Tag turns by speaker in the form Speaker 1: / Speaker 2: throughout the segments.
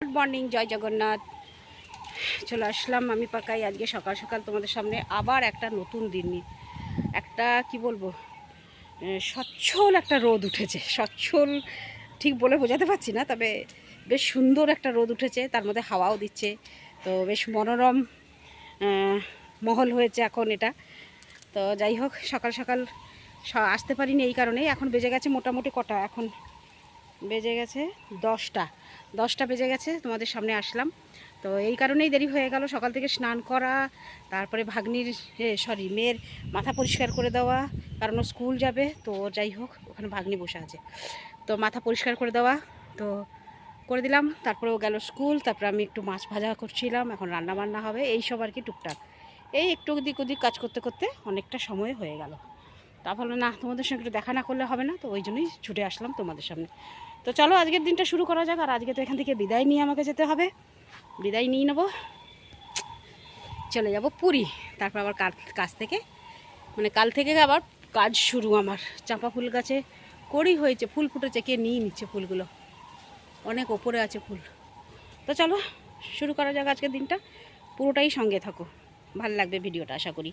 Speaker 1: Good morning জয় জগন্নাথ চলে আসলাম আমি পাকাই আজকে সকাল সকাল তোমাদের সামনে আবার একটা নতুন দিন নিয়ে। একটা কি বলব? সচ্ছল একটা রোদ উঠেছে। সচ্ছল ঠিক বলে বোঝাতে পারছি না, তবে বেশ সুন্দর একটা রোদ উঠেছে, তার মধ্যে হাওয়াও দিচ্ছে, তো বেশ মনোরম মহল হয়েছে এখন এটা। তো যাই হোক, সকাল সকাল আসতে পারিনি এই কারণেই, এখন বেজে গেছে মোটামুটি কটা? এখন বেজে গেছে দশটা। দশটা বেজে গেছে, তোমাদের সামনে আসলাম। তো এই কারণেই দেরি হয়ে গেল। সকাল থেকে স্নান করা, তারপরে ভাগ্নির সরি মেয়ের মাথা পরিষ্কার করে দেওয়া, কারণ ও স্কুল যাবে, তো যাই হোক, ওখানে ভাগ্নি বসে আছে। তো মাথা পরিষ্কার করে দেওয়া, তো করে দিলাম। তারপরে ও গেল স্কুল, তারপরে আমি একটু মাছ ভাজা করছিলাম, এখন রান্না বান্না হবে, এই সব আর কি টুকটাক। এই একটু ওদিক ওদিক কাজ করতে করতে অনেকটা সময় হয়ে গেল। তা ভাবলো না, তোমাদের সঙ্গে একটু দেখা না করলে হবে না, তো ওই জন্যই ছুটে আসলাম তোমাদের সামনে। তো চলো, আজকের দিনটা শুরু করা যাক, আর আজকে তো এখান থেকে বিদায় নিয়ে আমাকে যেতে হবে। বিদায় নিয়ে নেব। চলে যাব পুরী, তারপর আবার কাল, কাজ থেকে। মানে কাল থেকে আবার কাজ শুরু আমার। চাঁপা ফুল গাছে করেই হয়েছে, ফুল ফুটেছে, কে নিয়ে নিচ্ছে ফুলগুলো? অনেক ওপরে আছে ফুল। তো চলো, শুরু করা যাক আজকের দিনটা। পুরোটাই সঙ্গে থাকো। ভালো লাগবে ভিডিওটা, আশা করি।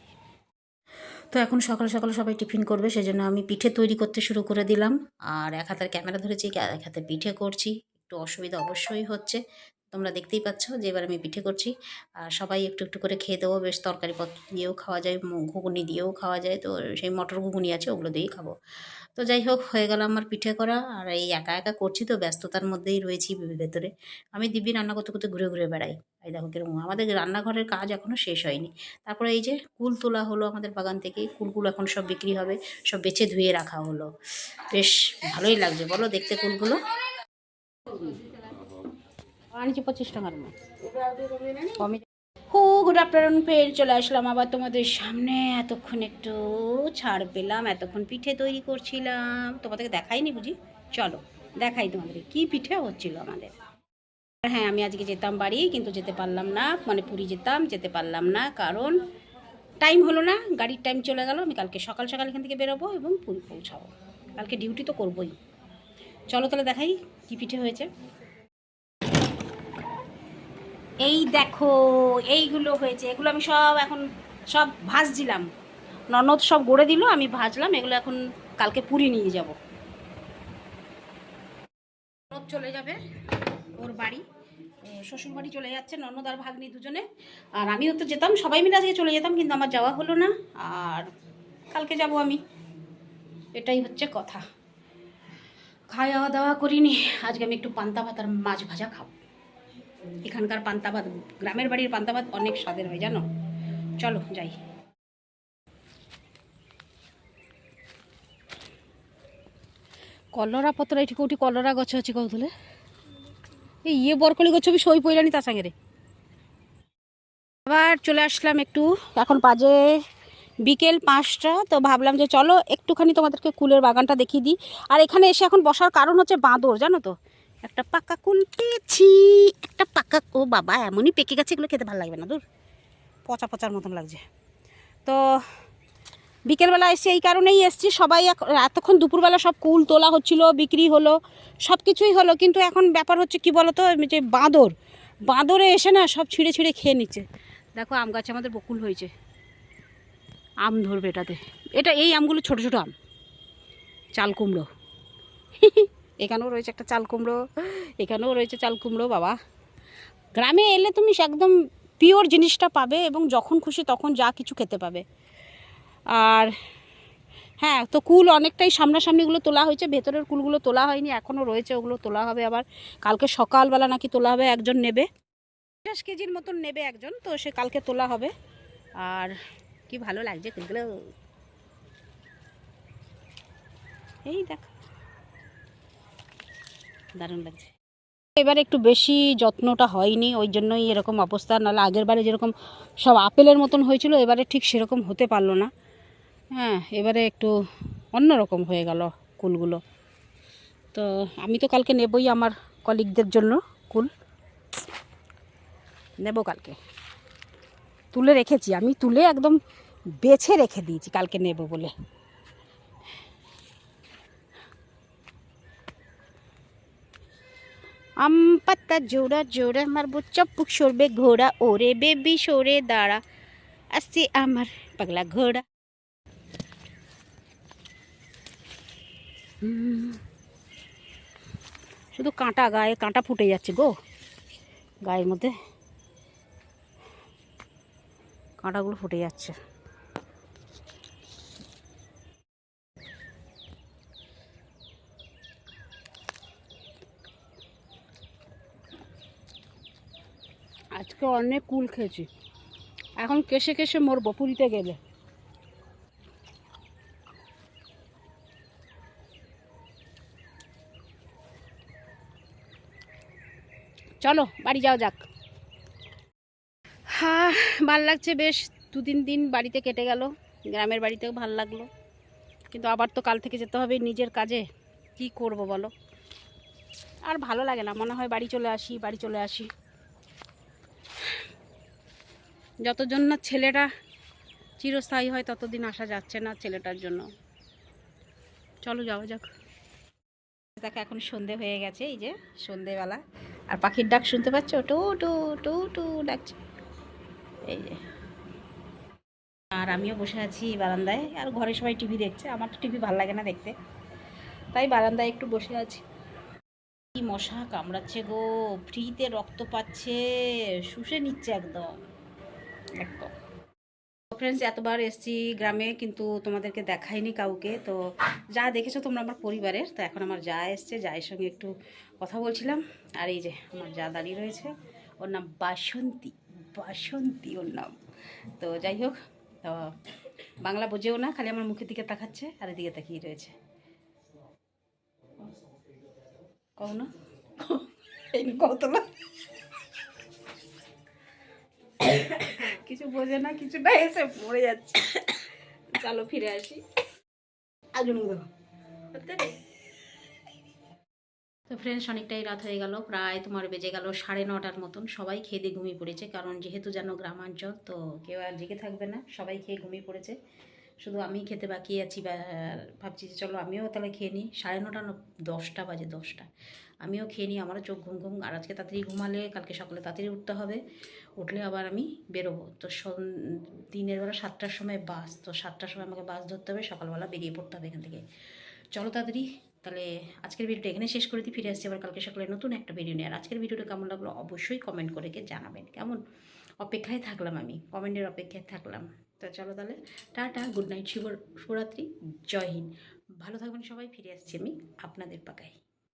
Speaker 2: তো এখন সকাল সকাল সবাই টিফিন করবে, সেজন্য আমি পিঠে তৈরি করতে শুরু করে দিলাম। আর এক হাতের ক্যামেরা ধরেছি, এক হাতে পিঠে করছি। একটু অসুবিধা অবশ্যই হচ্ছে। তোমরা দেখতেই পাচ্ছ যে এবার আমি পিঠে করছি। আর সবাই একটু একটু করে খেয়ে দেবো। বেশ তরকারি পত্র দিয়েও খাওয়া যায় ঘুগনি দিয়েও খাওয়া যায়। তো সেই মটর ঘুগুনি আছে, ওগুলো দিয়েই খাব। তো যাই হোক, হয়ে গেল আমার পিঠে করা। আর এই একা একা করছি তো, ব্যস্ততার মধ্যেই রয়েছি ভেতরে। আমি দিব্যি রান্না করতে করতে ঘুরে ঘুরে বেড়াই। এই দেখো কীরকম আমাদের রান্নাঘরের কাজ এখনও শেষ হয়নি। তারপরে এই যে কুল তোলা হলো আমাদের বাগান থেকে, কুলগুলো এখন সব বিক্রি হবে, সব বেছে ধুয়ে রাখা হলো। বেশ ভালোই লাগছে, বলো দেখতে কুলগুলো।
Speaker 1: আনছি পঁচিশ টাকার মতো। কমে হু গুড আফটারনুন ফের চলে আসলাম আবার তোমাদের সামনে। এতক্ষণ একটু ছাড় পেলাম এতক্ষণ পিঠে তৈরি করছিলাম। তোমাদেরকে দেখাইনি বুঝি? চলো দেখাই তোমাদের কি পিঠে হচ্ছিল আমাদের? হ্যাঁ আমি আজকে যেতাম বাড়ি কিন্তু যেতে পারলাম না। মানে পুরী যেতাম যেতে পারলাম না। কারণ টাইম হলো না গাড়ির টাইম চলে গেল। আমি কালকে সকাল সকাল এখান থেকে বেরোবো এবং পুরী পৌঁছাবো। কালকে ডিউটি তো করবোই। চলো তাহলে দেখাই কি পিঠে হয়েছে। এই দেখো, এইগুলো হয়েছে, এগুলো আমি সব এখন সব ভাজছিলাম। ননদ সব গড়ে দিল, আমি ভাজলাম, এগুলো এখন কালকে পুরি নিয়ে যাব। ননদ চলে যাবে, ওর বাড়ি। শ্বশুর বাড়ি চলে যাচ্ছে, ননদ আর ভাগ্নি দুজনে। আর আমিও তো যেতাম, সবাই মিলে আজকে চলে যেতাম, কিন্তু আমার যাওয়া হলো না, আর কালকে যাব আমি। এটাই হচ্ছে কথা। খাওয়া দাওয়া করিনি, আজকে আমি একটু পান্তা ভাত আর মাছ ভাজা খাব। এখানকার পান্তা ভাত গ্রামের বাড়ির পান্তা ভাত অনেক স্বাদের হয় জানো চলো যাই কলরা পত্র এটি কোটি কলরা গছ ଅଛି କହୁଥିଲେ এই ইয়ে বরকলি গছ বি শোই পইলানি তা সাঙ্গে আবার চলে আসলাম একটু এখন বাজে বিকেল পাঁচটা তো ভাবলাম যে চলো একটুখানি তোমাদেরকে কুলের বাগানটা দেখিয়ে দিই আর এখানে এসে এখন বসার কারণ হচ্ছে বাঁদর জানো তো একটা পাকা কুল পেয়েছি। একটা পাকা ও বাবা, এমনই পেকে গেছে, এগুলো খেতে ভালো লাগবে না, দূর। পচা পচার মতন লাগছে। তো বিকেলবেলা এসে এই কারণেই এসছি। সবাই এতক্ষণ দুপুরবেলা সব কুল তোলা হচ্ছিল, বিক্রি হলো, সব কিছুই হলো। কিন্তু এখন ব্যাপার হচ্ছে কি বলতো যে বাঁদর। বাঁদরে এসে না সব ছিঁড়ে ছিঁড়ে খেয়ে নিচ্ছে। দেখো, আম গাছে আমাদের বকুল হয়েছে। আম ধরবে এটাতে। এটা এই আমগুলো ছোট ছোট আম। চাল কুমড়ো। এখানেও রয়েছে একটা চাল কুমড়ো, এখানেও রয়েছে চাল কুমড়ো, বাবা। গ্রামে এলে তুমি একদম পিওর জিনিসটা পাবে এবং যখন খুশি তখন যা কিছু খেতে পাবে। আর হ্যাঁ তো কুল অনেকটাই সামনাসামনিগুলো তোলা হয়েছে, ভেতরের কুলগুলো তোলা হয়নি, এখনও রয়েছে, ওগুলো তোলা হবে আবার। কালকে সকালবেলা নাকি তোলা হবে, একজন নেবে। পঞ্চাশ কেজির মতন নেবে একজন, তো সে কালকে তোলা হবে। আর কি ভালো লাগছে, কুলগুলো। এই দেখো। দারুণ লাগছে। এবার একটু বেশি যত্নটা হয়নি, ওই জন্যই এরকম অবস্থা। নাহলে আগের বারে যেরকম সব আপেলের মতন হয়েছিল, এবারে ঠিক সেরকম হতে পারল না। হ্যাঁ এবারে একটু অন্যরকম হয়ে গেল কুলগুলো। তো আমি তো কালকে নেবই আমার কলিগদের জন্য কুল। নেব কালকে। তুলে রেখেছি, আমি তুলে একদম বেছে রেখে দিয়েছি, কালকে নেব বলে। আম পাত্তা জোড়া জোড়া মারবো চপ্পুক সরবে ঘোড়া, ওরে বেবি সরে দাঁড়া, আসছে আমার পাগলা ঘোড়া। শুধু কাঁটা গায়ে, কাঁটা ফুটে যাচ্ছে গো, গায়ের মধ্যে। কাঁটাগুলো ফুটে যাচ্ছে। আজকে অনেক কুল খেয়েছি। এখন কেসে কেসে মরবো, পুরীতে গেলে। চলো, বাড়ি যাও যাক। হ্যাঁ ভালো লাগছে বেশ। দু তিন দিন বাড়িতে কেটে গেল, গ্রামের বাড়িতেও ভালো লাগল। কিন্তু আবার তো কাল থেকে যেতে হবে নিজের কাজে। কি করব বলো? আর ভালো লাগে না, মনে হয় বাড়ি চলে আসি, বাড়ি চলে আসি। যতজন না ছেলেটা চিরস্থায়ী হয়, ততদিন আসা যাচ্ছে না ছেলেটার জন্য। চলো যাওয়া যাক। দেখো, এখন সন্ধে হয়ে গেছে, এই যে সন্ধেবেলা। আর পাখির ডাক শুনতে পাচ্ছ? টু টু টু টু ডাকছে। এই যে। আর আমিও বসে আছি বারান্দায়। আর ঘরে সবাই টিভি দেখছে। আমার তো টিভি ভালো লাগে না দেখতে। তাই বারান্দায় একটু বসে আছি। কি মশা কামড়াচ্ছে গো। ফ্রিতে রক্ত পাচ্ছে। শুষে নিচ্ছে একদম। একদম। ফ্রেন্ডস এতবার এসছি গ্রামে কিন্তু তোমাদেরকে দেখাইনি কাউকে। তো যা দেখেছ তোমরা আমার পরিবারের তো এখন আমার যা এসছে যায়ের সঙ্গে একটু কথা বলছিলাম। আর এই যে আমার যা দাঁড়িয়ে রয়েছে ওর নাম বাসন্তী বাসন্তী ওর নাম। তো যাই হোক তো বাংলা বোঝেও না খালি আমার মুখের দিকে তাকাচ্ছে আর এদিকে তাকিয়ে রয়েছে। কও না? এই কতলা কিছু বোঝে না কিছু না এসে মরে যাচ্ছে। চলো ফিরে আসি। আগুন দেখো তো ফ্রেন্ডস অনেকটাই রাত হয়ে গেল প্রায় তোমার বেজে গেল সাড়ে নটার মতন। সবাই খেয়ে দিয়ে ঘুমিয়ে পড়েছে কারণ যেহেতু যেন গ্রামাঞ্চল তো কেউ আর জেগে থাকবে না সবাই খেয়ে ঘুমিয়ে পড়েছে। শুধু আমি খেতে বাকি আছি বা ভাবছি যে চলো আমিও তাহলে খেয়ে নিই। সাড়ে নটা দশটা বাজে দশটা। আমিও খেয়ে নিই, আমারও চোখ ঘুম ঘুম। আর আজকে তাড়াতাড়ি ঘুমালে, কালকে সকালে তাড়াতাড়ি উঠতে হবে। উঠলে আবার আমি বেরোবো। তো দিনের বেলা সাতটার সময় বাস। তো সাতটার সময় আমাকে বাস ধরতে হবে, সকালবেলা বেরিয়ে পড়তে হবে এখান থেকে। চলো তাড়াতাড়ি। তাহলে আজকের ভিডিওটা এখানে শেষ করে দিই, ফিরে আসছি আবার কালকে সকালে নতুন একটা ভিডিও নিয়ে। আর আজকের ভিডিওটা কেমন লাগল অবশ্যই কমেন্ট করে কে জানাবেন, কেমন? অপেক্ষায় থাকলাম আমি, কমেন্টের অপেক্ষায় থাকলাম। তো চলো তাহলে, টাটা, গুড নাইট, শুভ শুভরাত্রি, জয় হিন্দ। ভালো থাকবেন সবাই, ফিরে আসছি আমি আপনাদের পাকায়।